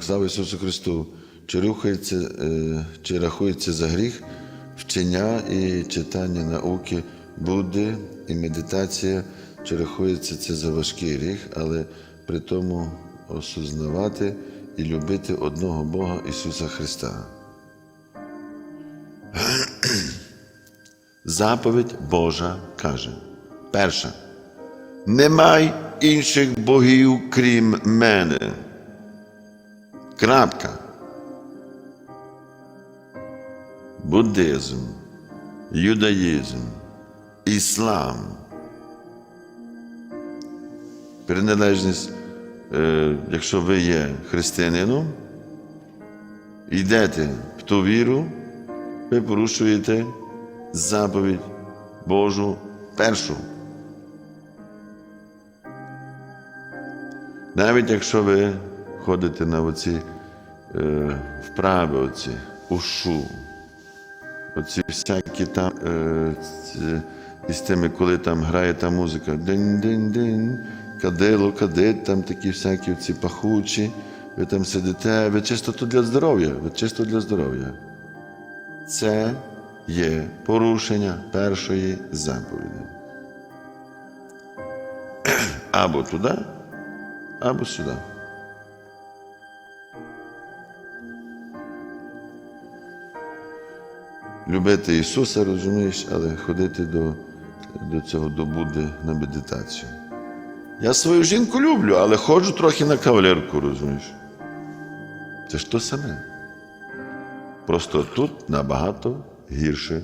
Слава Ісусу Христу! Чи рухається, е, чи рахується за гріх вчення і читання науки Будди і медитація, чи рахується це за важкий гріх, але при тому осознавати і любити одного Бога Ісуса Христа. Заповідь Божа каже: перша. Немай інших богів, крім мене. Крапка. Буддизм, юдаїзм, іслам. Приналежність, е, якщо ви є християнином, йдете в ту віру, ви порушуєте заповідь Божу першу. Навіть якщо ви ходите на оці е, вправи, оці ушу, оці всякі там е, ці, із тими, коли там грає та музика, дин-дин-дин, кадило, кадит, там такі всякі оці пахучі, ви там сидите, ви чисто тут для здоров'я, ви чисто для здоров'я. Це є порушення першої заповіді. Або туди, або сюди. Любити Ісуса, розумієш, але ходити до, до цього до Будди на медитацію. Я свою жінку люблю, але ходжу трохи на кавалерку, розумієш. Це ж то саме. Просто тут набагато гірше